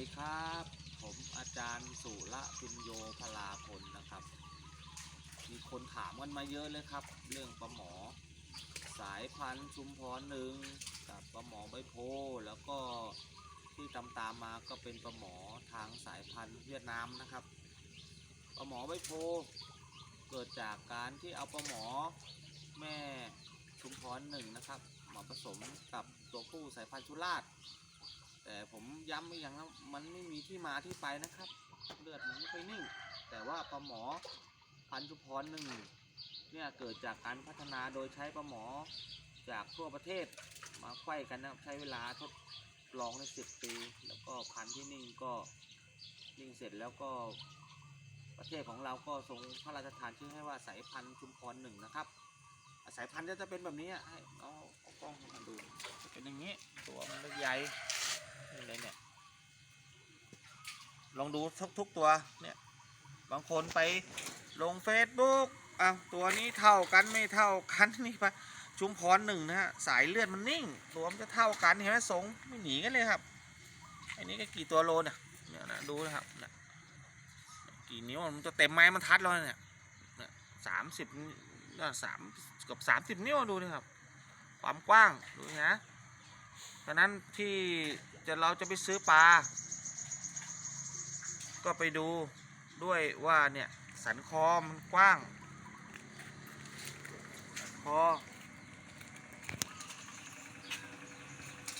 ดีครับ ผมอาจารย์สุระพินโยพลาพลนะครับ มีคนถามกันมาเยอะเลยครับ เรื่องปลาหมอ สายพันธุ์ชุมพรหนึ่งกับปลาหมอใบโพแล้วก็ที่ตามตามมาก็เป็นปลาหมอทางสายพันธุ์เวียดนามนะครับปลาหมอใบโพเกิดจากการที่เอาปลาหมอแม่ชุมพรหนึ่งนะครับมาผสมกับตัวผู้สายพันธุ์ชุราช แต่ผมย้ำอีกอย่างนะมันไม่มีที่มาที่ไปนะครับ เลือดมันไม่ค่อยนิ่ง แต่ว่าปลาหมอพันธุพรหนึ่งเนี่ยเกิดจากการพัฒนาโดยใช้ปลาหมอจากทั่วประเทศมาไขว้กันนะครับใช้เวลาทดลองในสิบปี แล้วก็พันธุ์ที่นิ่งก็นิ่งเสร็จแล้วก็ประเทศของเราก็ทรงพระราชทานชื่อให้ว่าสายพันธุ์ชุมพรหนึ่งนะครับสายพันธุ์จะเป็นแบบนี้อะให้เอาเอากล้องมาดู เป็นอย่างนี้ ตัวมันเล็กใหญ่ เลยเนี่ย ลองดูทุกทุกตัวเนี่ย บางคนไปลงเฟซบุ๊กอะตัวนี้เท่ากันไม่เท่ากันนี่ปะชุมพรหนึ่งนะฮะสายเลือดมันนิ่ง ตัวมันจะเท่ากันเห็นไหมสงไม่หนีกันเลยครับอันนี้ก็กี่ตัวโลเนี่ยเนี่ยนะดูนะครับนี่ยกี่นิ้วมันจะเต็มไม้มันทัดแล้วเนี่ยเนี่ยสามสิบสามเกับสามสิบนิ้วดูนะครับความกว้างดูนะฉะนั้นที่ จะเราจะไปซื้อปลา ก็ไปดูด้วยว่าเนี่ยสันคอมันกว้าง คอ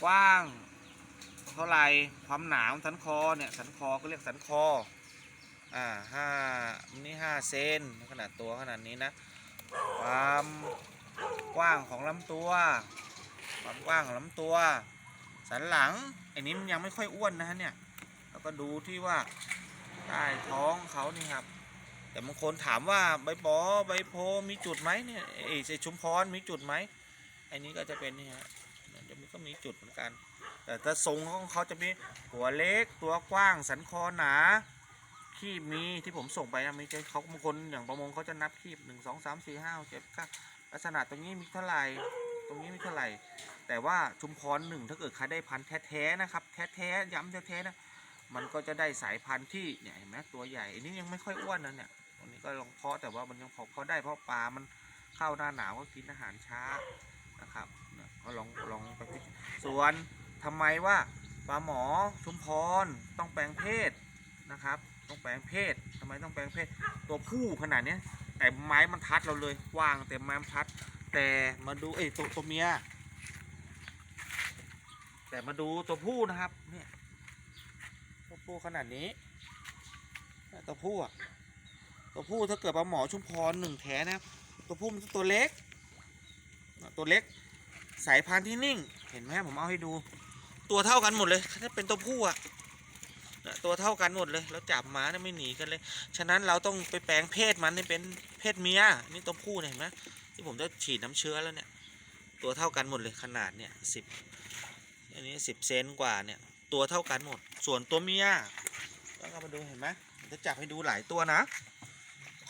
กว้าง เท่าไรความหนาของสันคอเนี่ยสันคอก็เรียกสันคออ่าห้านี่ห้าเซนขนาดตัวขนาดนี้นะ ความกว้างของลำตัว ความกว้างของลำตัว สันหลังไอ้นี้มันยังไม่ค่อยอ้วนนะฮะเนี่ยแล้วก็ดูที่ว่าใต้ท้องเขานี่ครับ แต่บางคนถามว่าใบปอใบโพมีจุดไหมเนี่ยไอ้ไอ้ชุมพรมีจุดไหมไอ้นี้ก็จะเป็นนี่ฮะจะมีก็มีจุดเหมือนกัน แต่ถ้าทรงของเขาจะมีหัวเล็กตัวกว้างสันคอหนาขีบมีที่ผมส่งไปนะมีเขาบางคนอย่างประมงเขาจะนับขีบหนึ่งสองสามสี่ห้าเจ็ดเก้าลักษณะตรงนี้มีเท่าไหร่ ตรงนี้ไมีเท่าไหร่ แต่ว่าชุมพรหนึ่งถ้าเกิดใครได้พันธุ์แท้ๆนะครับ แท้ๆย้ำแท้ๆนะมันก็จะได้สายพันธุ์ที่เนี่ยเห็นไหมตัวใหญ่อันนี้ยังไม่ค่อยอ้วนนะเนี่ยตัวนี้ก็ลองเพาะแต่ว่ามันยังพอเพาะได้เพราะปลามันเข้าหน้าหนาวก็กินอาหารช้านะครับเนี่ยก็ลองลองไปพิจส่วนทำไมว่าปลาหมอชุมพรต้องแปลงเพศนะครับ ต้องแปลงเพศทำไมต้องแปลงเพศ ตัวผู้ขนาดเนี้ยแต่ไม้มันทัดเราเลยว่างเต็มไม้มันทัด แต่มาดูเอ้ยตัวตัวเมีย แต่มาดูตัวผู้นะครับเนี่ยตัวผู้ขนาดนี้ตัวผู้อะตัวผู้ถ้าเกิดปลาหมอชุมพรหนึ่งแท้นะครับตัวผู้มันจะตัวเล็ก ตัวเล็ก สายพันธุ์ที่นิ่ง เห็นไหมผมเอาให้ดู ตัวเท่ากันหมดเลยถ้าเป็นตัวผู้อะตัวเท่ากันหมดเลยแล้วจับมาเนี่ยไม่หนีกันเลย ฉะนั้นเราต้องไปแปลงเพศมันให้เป็นเพศเมียนี่ตัวผู้เนี่ยเห็นไหม ที่ผมจะฉีดน้ำเชื้อแล้วเนี่ย ตัวเท่ากันหมดเลยขนาดเนี่ยสิบอันนี้สิบเซนกว่าเนี่ย ตัวเท่ากันหมด ส่วนตัวเมียแล้วก็มาดูเห็นไหมจะจับให้ดูหลายตัวนะ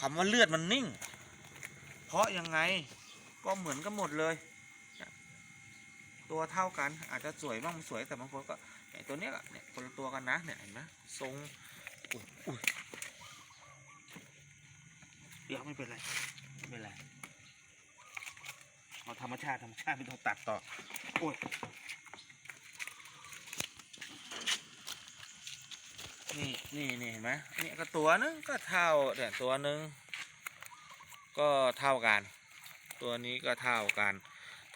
คำว่าเลือดมันนิ่ง เพราะยังไงก็เหมือนกันหมดเลย ตัวเท่ากันอาจจะสวยบ้างสวยแต่บางคนก็เนี่ยตัวเนี้ยเนี่ยคนละตัวกันนะเนี่ยเห็นไหมทรงอุ้ยอุ้ยเดี๋ยวไม่เป็นไรไม่เป็นไร เอาธรรมชาติธรรมชาติไม่ต้องตัดต่อโอ้ยนี่นี่นี่เห็นไหมเนี่ยก็ตัวนึงก็เท่าเนี่ยตัวนึงก็เท่ากัน ตัวนี้ก็เท่ากัน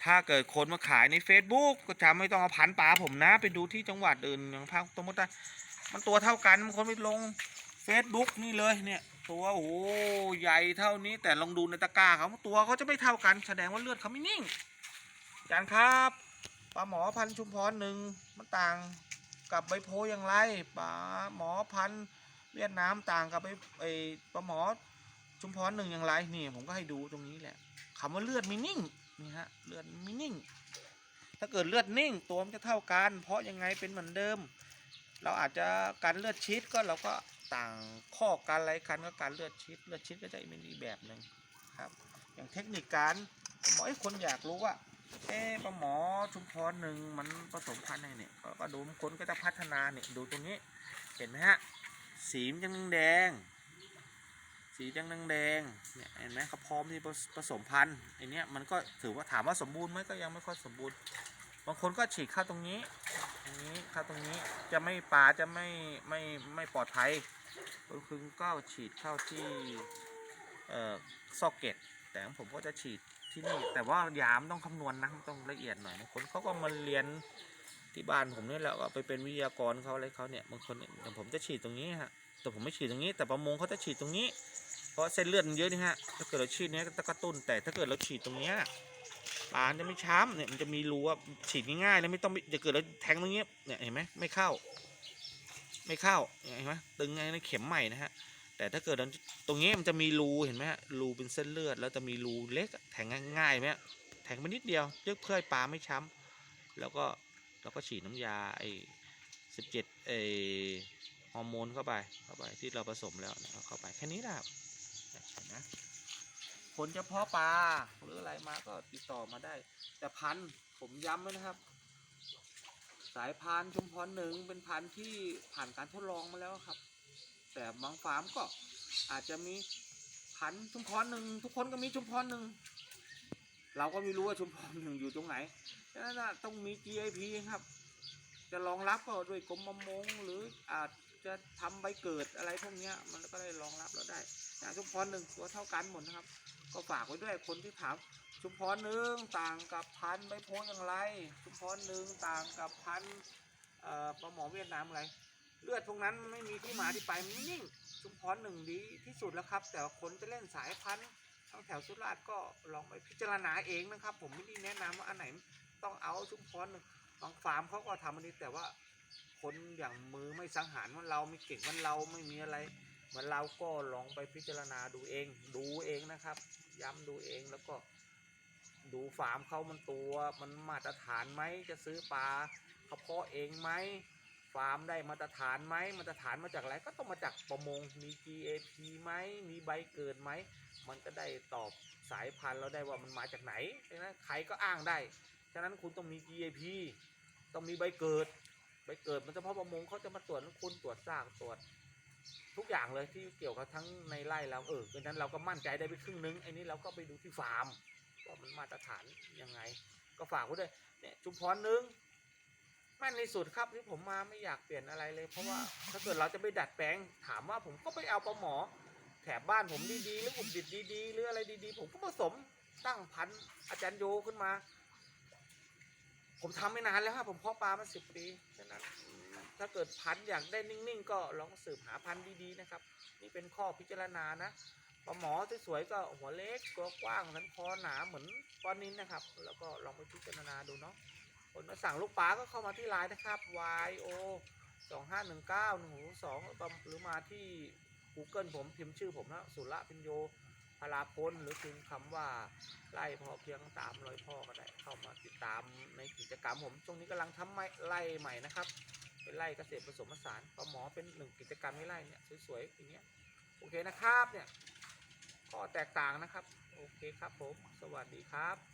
ถ้าเกิดคนมาขายใน Facebook ก็จะไม่ต้องเอาพันปลาผมนะ ไปดูที่จังหวัดอื่นอย่างภาคตะมดใต้มันตัวเท่ากันบางคนไปลง Facebook นี่เลยเนี่ย ตัวโอ้โหใหญ่เท่านี้แต่ลองดูในตะกร้าเขาตัวเขาจะไม่เท่ากัน แสดงว่าเลือดเขาไม่นิ่งอาจารย์ครับปลาหมอพันชุมพรหนึ่งมันต่างกับใบโพอย่างไรปลาหมอพันเวียดนามต่างกับใบไอปลาหมอชุมพรหนึ่งอย่างไรนี่ผมก็ให้ดูตรงนี้แหละคำว่าเลือดไม่นิ่งนี่ฮะเลือดไม่นิ่ง ถ้าเกิดเลือดนิ่งตัวมันจะเท่ากัน เพราะยังไงเป็นเหมือนเดิม เราอาจจะการเลือดชิดก็เราก็ ต่างข้อการอะไรกันก็การเลือดชิดเลือดชิดก็จะเป็นอีกแบบหนึ่งครับ อย่างเทคนิคการหมอให้คนอยากรู้ว่าเอ๊ปลาหมอชุมพรหนึ่งมันผสมพันธุ์ไรเนี่ยก็ดูคนก็จะพัฒนาเนี่ยดูตรงนี้เห็นไหมฮะสีมันยังแดง สียังแดงเนี่ยเห็นไหมเขาพร้อมที่ผสผสมพันธุ์ไอเนี้ยมันก็ถือว่าถามว่าสมบูรณ์ไหมก็ยังไม่ค่อยสมบูรณ์ บางคนก็ฉีดเข้าตรงนี้ตรงนี้เข้าตรงนี้จะไม่ป่าจะไม่ไม่ไม่ปลอดภัยก็คือก็ฉีดเข้าที่เอ่อซอกเก็ตแต่ผมก็จะฉีดที่นี่แต่ว่ายามต้องคำนวณนะต้องละเอียดหน่อยบางคนเขาก็มาเรียนที่บ้านผมนี่แหละก็ไปเป็นวิทยากรเขาอะไรเขาเนี่ยบางคนเนี่ยอย่างผมจะฉีดตรงนี้ฮะแต่ผมไม่ฉีดตรงนี้ แต่ประมงเขาจะฉีดตรงนี้ เพราะเส้นเลือดมันเยอะนี่ฮะถ้าเกิดเราฉีดเนี้ยก็จะกระตุ้นแต่ถ้าเกิดเราฉีดตรงเนี้ย ปลาจะไม่ช้ำเนี่ยมันจะมีรูว่าฉีดง่ายๆเลยไม่ต้องจะเกิดเราแทงตรงเนี้ยเนี่ยเห็นไหมไม่เข้า ไม่เข้าเห็นไหมตึงไงในเข็มใหม่นะฮะแต่ถ้าเกิดตรงนี้มันจะมีรูเห็นไหมฮะรูเป็นเส้นเลือด แล้วจะมีรูเล็กแทงง่ายๆไหมแทงไปนิดเดียวเยอะเพื่อให้ปลาไม่ช้ำแล้วก็เราก็ฉีดน้ำยาไอ้สิบเจ็ดไอ้ฮอร์โมนเข้าไปเข้าไปที่เราผสมแล้วเข้าไปแค่นี้แหละเห็นไหม ผลเฉพาะปลาหรืออะไรมาก็ติดต่อมาได้ แต่พันผมย้ำไว้นะครับ สายพันธุ์ชุมพรหนึ่งเป็นพันที่ผ่านการทดลองมาแล้วครับ แต่บางฟาร์มก็อาจจะมีพันธุ์ชุมพรหนึ่งทุกคนก็มีชุมพรหนึ่งเราก็ไม่รู้ว่าชุมพรหนึ่งอยู่ตรงไหนฉะนั้นต้องมี GIP ครับ จะรองรับก็ด้วยกรมประมงหรืออาจจะทำใบเกิดอะไรพวกนี้มันก็ได้รองรับเราได้ อย่างชุมพรหนึ่งตัวเท่ากันหมดนะครับ ก็ฝากไว้ด้วยคนที่ถาม ชุมพรหนึ่งต่างกับพันธุ์ใบโพสอย่างไร ชุมพรหนึ่งต่างกับพันธุ์เอ่อปลาหมอเวียดนามอะไร เลือดพวกนั้นไม่มีที่มาที่ไปมันนิ่งชุมพรหนึ่งดีที่สุดแล้วครับ แต่คนจะเล่นสายพันธุ์ทั้งแถวสุราษฎร์ก็ลองไปพิจารณาเองนะครับ ผมไม่ได้แนะนำว่าอันไหนต้องเอาชุมพรหนึ่งบางฟาร์มเขาก็ทำอันนี้แต่ว่าคนอย่างมือไม่สังหารเหมันเราไม่เก่งเหมันเราไม่มีอะไร เหมือนเราก็ลองไปพิจารณาดูเอง ดูเองนะครับ ย้ำดูเองแล้วก็ดูฟาร์มเขามันตัวมันมาตรฐานไหมจะซื้อปลาเขาเพาะเองไหมฟาร์มได้มาตรฐานไหมมาตรฐานมาจากอะไรก็ต้องมาจากประมงมี GAP ไหมมีใบเกิดไหมมันก็ได้ตอบสายพันธุ์เราได้ว่ามันมาจากไหนฉะนั้นใครก็อ้างได้ฉะนั้นคุณต้องมี GAP ต้องมีใบเกิด ใบเกิดมันเฉพาะประมงเขาจะมาตรวจคุณตรวจซากตรวจ ทุกอย่างเลยที่เกี่ยวกับทั้งในไร่เราเออดังนั้นเราก็มั่นใจได้ไปครึ่งนึงไอ้นี้เราก็ไปดูที่ฟาร์มว่ามันมาตรฐานยังไง ก็ฝากไว้ด้วยเนี่ยชุมพรนึงแม่นในสุดครับที่ผมมาไม่อยากเปลี่ยนอะไรเลย เพราะว่าถ้าเกิดเราจะไปดัดแปลงถามว่าผมก็ไปเอาปลาหมอ แถบบ้านผมดีๆหรืออุดดิดดีๆหรืออะไรดีๆ ผมก็ผสมตั้งพันอาจารย์โยขึ้นมา ผมทำไม่นานแล้วครับผมเพาะปลามาสิบปีฉะนั้น ถ้าเกิดพันธุ์อยากได้นิ่งๆ ก็ลองสืบหาพันธุ์ดีๆนะครับ นี่เป็นข้อพิจารณานะปลาหมอสวยๆก็หัวเล็กตัวกว้างสันคอหนาเหมือนปลานินนะครับ แล้วก็ลองไปพิจารณาดูเนาะคนมาสั่งลูกปลาก็เข้ามาที่ไลน์นะครับ y o สองห้าหนึ่งเก้าหนึ่งหกสองหรือมาที่ Google ผมพิมพ์ชื่อผมนะสุระพินโยพลาพลหรือพิมพ์คำว่าไล่พอเพียงตามรอยพ่อก็ได้เข้ามาติดตามในกิจกรรมผมช่วงนี้กำลังทำไม้ไล่ใหม่นะครับ เป็นไล่เกษตรผสมผสานปลาหมอเป็นหนึ่งกิจกรรมในไร่เนี่ยสวยๆอย่างเงี้ยโอเคนะครับเนี่ยข้อแตกต่างนะครับ โอเคครับผม สวัสดีครับ